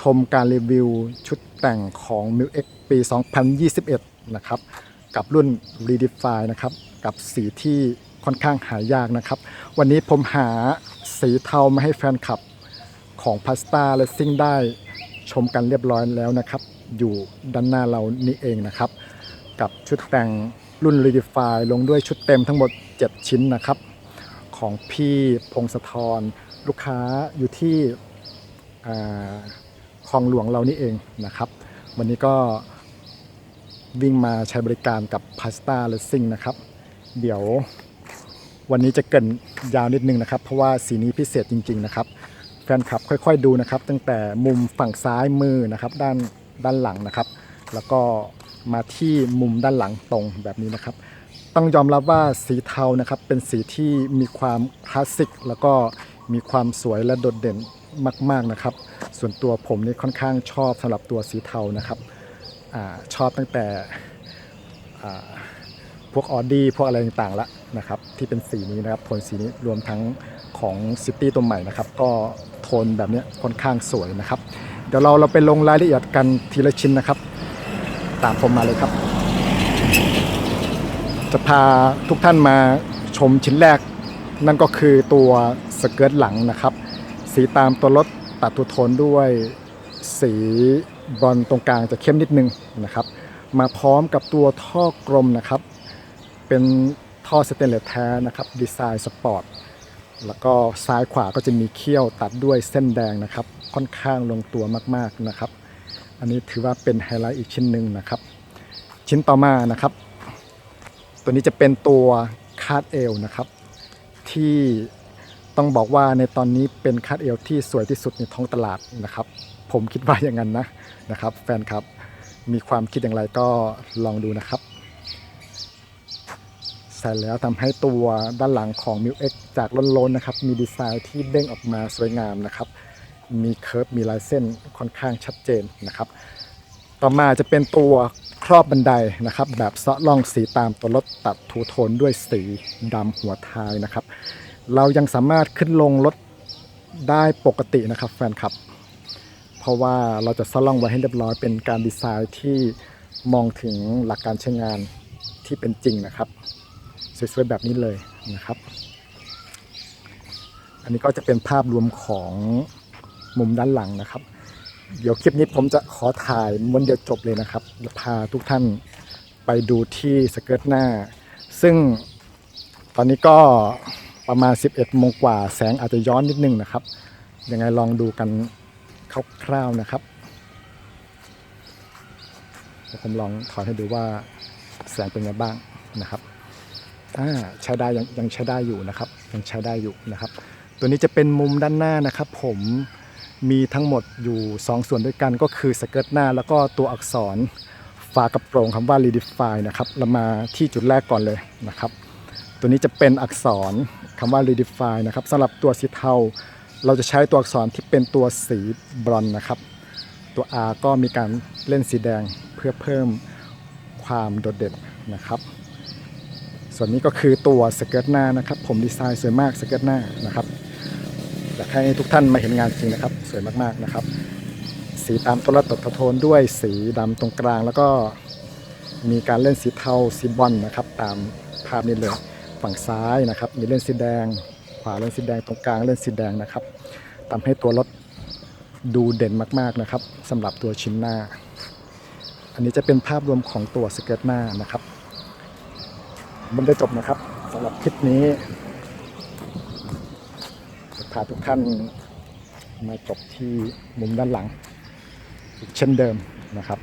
ชมการรีวิวชุดแต่งของ m i l X ปี 2021 นะครับ กับรุ่น Redefine นะครับ กับสีที่ค่อนข้างหายากนะครับ วันนี้ผมหาสีเทามาให้แฟนคลับของพาสต้าและซิ่งได้ชมกันเรียบร้อยแล้วนะครับ อยู่ด้านหน้าเรานี่เองนะครับ กับชุดแต่งรุ่น Redefine ลงด้วยชุดเต็มทั้งหมด 7 ชิ้นนะครับ ของพี่พงศธรลูกค้าอยู่ที่อ่า คลองหลวงเรานี่เองนะครับ วันนี้ก็วิ่งมาใช้บริการกับพาสต้าและซิ่งนะครับ เดี๋ยววันนี้จะเกินยาวนิดนึงนะครับ เพราะว่าสีนี้พิเศษจริง ๆ นะครับแฟนคลับค่อยๆดูนะครับ ตั้งแต่มุมฝั่งซ้ายมือนะครับ ด้านด้านหลังนะครับ แล้วก็มาที่มุมด้านหลังตรงแบบนี้นะครับ ต้องยอมรับว่าสีเทานะครับเป็นสีที่มีความคลาสสิกแล้วก็มีความสวยและโดดเด่น มาก ๆนะครับ ส่วนตัวผมนี่ค่อนข้างชอบสำหรับตัวสีเทานะครับอชอบตั้งแต่พวกออดี้พวกอะไรต่างๆละนะครับ ที่เป็นสีนี้นะครับโทนสีนี้รวมทั้งของซิตี้ตัวใหม่นะครับ ก็โทนแบบนี้ค่อนข้างสวยนะครับ เดี๋ยวเราเราไปลงรายละเอียดกันทีละชิ้นนะครับ ตามผมมาเลยครับ จะพาทุกท่านมาชมชิ้นแรก นั่นก็คือตัวสเกิร์ตหลังนะครับ สีตามตัวรถตัดตัวโทนด้วยสีบอนซ์ตรงกลางจะเข้มนิดนึงนะครับ มาพร้อมกับตัวท่อกลมนะครับ เป็นท่อสเตนเลสแท้นะครับดีไซน์สปอร์ตแล้วก็ซ้ายขวาก็จะมีเขี้ยวตัดด้วยเส้นแดงนะครับ ค่อนข้างลงตัวมากๆนะครับ อันนี้ถือว่าเป็นไฮไลท์อีกชิ้นหนึ่งนะครับ ชิ้นต่อมานะครับ ตัวนี้จะเป็นตัวคาดเอวนะครับ ที่ ต้องบอกว่าในตอนนี้เป็นคาดเอวที่สวยที่สุดในท้องตลาดนะครับ ผมคิดว่าอย่างนั้นนะนะครับ แฟนครับมีความคิดอย่างไรก็ลองดูนะครับใส่แล้วทำให้ตัวด้านหลังของ m i l X จากล้นๆนะครับ มีดีไซน์ที่เด้งออกมาสวยงามนะครับ มีเคิร์ฟมีลายเส้นค่อนข้างชัดเจนนะครับ ต่อมาจะเป็นตัวครอบบันไดนะครับ แบบเซาะล่องสีตามตัวรถตัดทูโทนด้วยสีดำหัวท้ายนะครับ เรายังสามารถขึ้นลงรถได้ปกตินะครับแฟนคลับ เพราะว่าเราจะเซาะล่องไว้ให้เรียบร้อยเป็นการดีไซน์ที่มองถึงหลักการใช้งานที่เป็นจริงนะครับสวยๆแบบนี้เลยนะครับ อันนี้ก็จะเป็นภาพรวมของมุมด้านหลังนะครับ เดี๋ยวคลิปนี้ผมจะขอถ่ายม้วนเดียวจบเลยนะครับจะพาทุกท่านไปดูที่สเกิร์ตหน้า ซึ่งตอนนี้ก็ ประมาณ 11โมงกว่าแสงอาจจะย้อนนิดนึงนะครับ ยังไงลองดูกันคร่าวๆนะครับผมลองถอดให้ดูว่าแสงเป็นไงบ้างนะครับอ่าใช้ได้ยังยังใช้ได้อยู่นะครับ ยังใช้ได้อยู่นะครับ ตัวนี้จะเป็นมุมด้านหน้านะครับ ผมมีทั้งหมดอยู่ 2 ส่วนด้วยกันก็คือสเกิร์ตหน้า แล้วก็ตัวอักษรฝากระโปรงคำว่า redefine นะครับเรามาที่จุดแรกก่อนเลยนะครับ ตัวนี้จะเป็นอักษร คำว่า redefine นะครับสำหรับตัวสีเทา เราจะใช้ตัวอักษรที่เป็นตัวสีบรอนนะครับ ตัว R ก็มีการเล่นสีแดงเพื่อเพิ่มความโดดเด่นนะครับ ส่วนนี้ก็คือตัวสเกิร์ตหน้านะครับ ผมดีไซน์สวยมากสเกิร์ตหน้านะครับอยากให้ทุกท่านมาเห็นงานจริงนะครับ สวยมากๆนะครับ สีตามตัวรถตัดโทนด้วยสีดำตรงกลางแล้วก็มีการเล่นสีเทาสีบอลนะครับ ตามภาพนี้เลย ฝั่งซ้ายนะครับ มีเลนสีแดง ขวาเลนสีแดงตรงกลางเลนสีแดงนะครับทำให้ตัวรถดูเด่นมากๆนะครับสำหรับตัวชิ้นหน้า อันนี้จะเป็นภาพรวมของตัวสเกิร์ตหน้านะครับมันได้จบนะครับสำหรับคลิปนี้พาทุกท่านมาจบที่มุมด้านหลังอีกเช่นเดิมนะครับ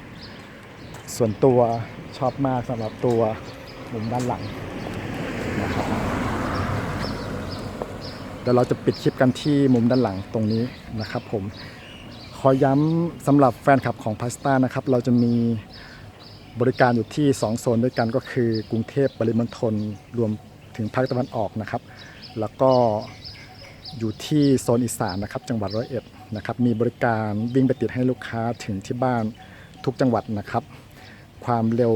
ส่วนตัวชอบมากสำหรับตัวมุมด้านหลัง นะครับเดี๋ยวเราจะปิดคลิปกันที่มุมด้านหลังตรงนี้นะครับผมขอย้ำสำหรับแฟนคลับของพาสต้านะครับ เราจะมีบริการอยู่ที่ 2 โซนด้วยกันก็คือกรุงเทพปริมณฑลรวมถึงภาคตะวันออกนะครับ แล้วก็อยู่ที่โซนอีสานนะครับ จังหวัดร้อยเอ็ดนะครับ มีบริการวิ่งไปติดให้ลูกค้าถึงที่บ้านทุกจังหวัดนะครับ ความเร็ว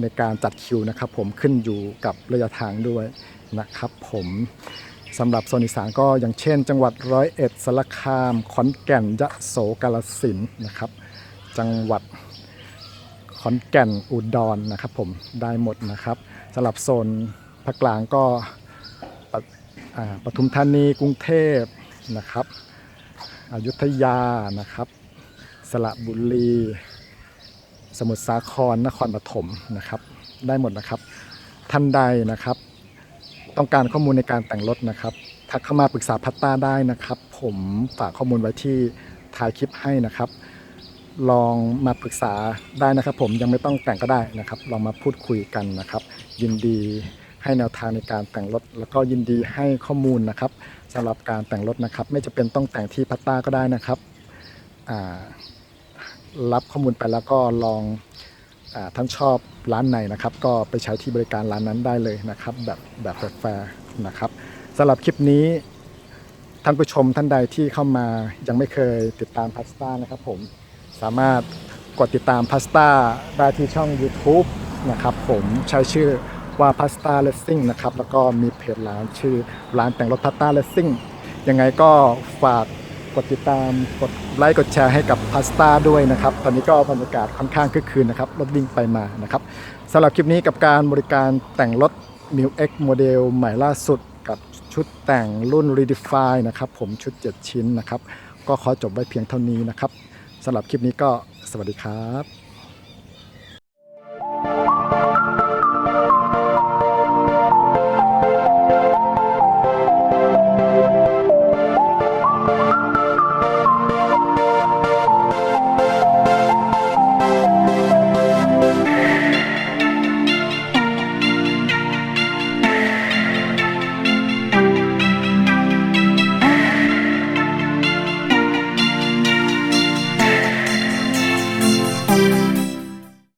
ในการจัดคิวนะครับ ผมขึ้นอยู่กับระยะทางด้วยนะครับ ผมสำหรับโซนอีสานก็อย่างเช่น จังหวัดร้อยเอ็ดสารคามขอนแก่นยะโสกาลสินนะครับ จังหวัดขอนแก่นอุดรนะครับผมได้หมดนะครับสำหรับโซนภาคกลางก็ปปทุมธานีกรุงเทพนะครับอยุธยานะครับ สระบุรี สมุทรสาครนครปฐมนะครับ ได้หมดนะครับ ท่านใดนะครับ ต้องการข้อมูลในการแต่งรถนะครับทักเข้ามาปรึกษาพัตตาได้นะครับ ผมฝากข้อมูลไว้ที่ท้ายคลิปให้นะครับ ลองมาปรึกษาได้นะครับ ผมยังไม่ต้องแต่งก็ได้นะครับ ลองมาพูดคุยกันนะครับ ยินดีให้แนวทางในการแต่งรถ แล้วก็ยินดีให้ข้อมูลนะครับสำหรับการแต่งรถนะครับ ไม่จะเป็นต้องแต่งที่พัตตาก็ได้นะครับอ่า รับข้อมูลไปแล้วก็ลองอท่านชอบร้านไหนนะครับ ก็ไปใช้ที่บริการร้านนั้นได้เลยนะครับ แบบแบบแฟร์นะครับสำหรับคลิปนี้ท่านผู้ชมท่านใดที่เข้ามายังไม่เคยติดตามพาสต้านะครับผมสามารถกดติดตามพาสต้าได้ที่ช่อง YouTube นะครับผมใช้ชื่อว่าพาสต้าเลสซิ่งนะครับแล้วก็มีเพจร้านชื่อร้านแต่งรถพาสต้าเลสซิ่งยังไงก็ฝาก กดติดตามกดไลค์กดแชร์ให้กับพาสต้าด้วยนะครับ ตอนนี้ก็บรรยากาศค่อนข้างคึกคืนนะครับ รถวิ่งไปมานะครับสำหรับคลิปนี้กับการบริการแต่งรถ m i l X โมเดลใหม่ล่าสุดกับชุดแต่งรุ่น Redefine นะครับ ผมชุด 7 ชิ้นนะครับ ก็ขอจบไว้เพียงเท่านี้นะครับสำหรับคลิปนี้ก็สวัสดีครับ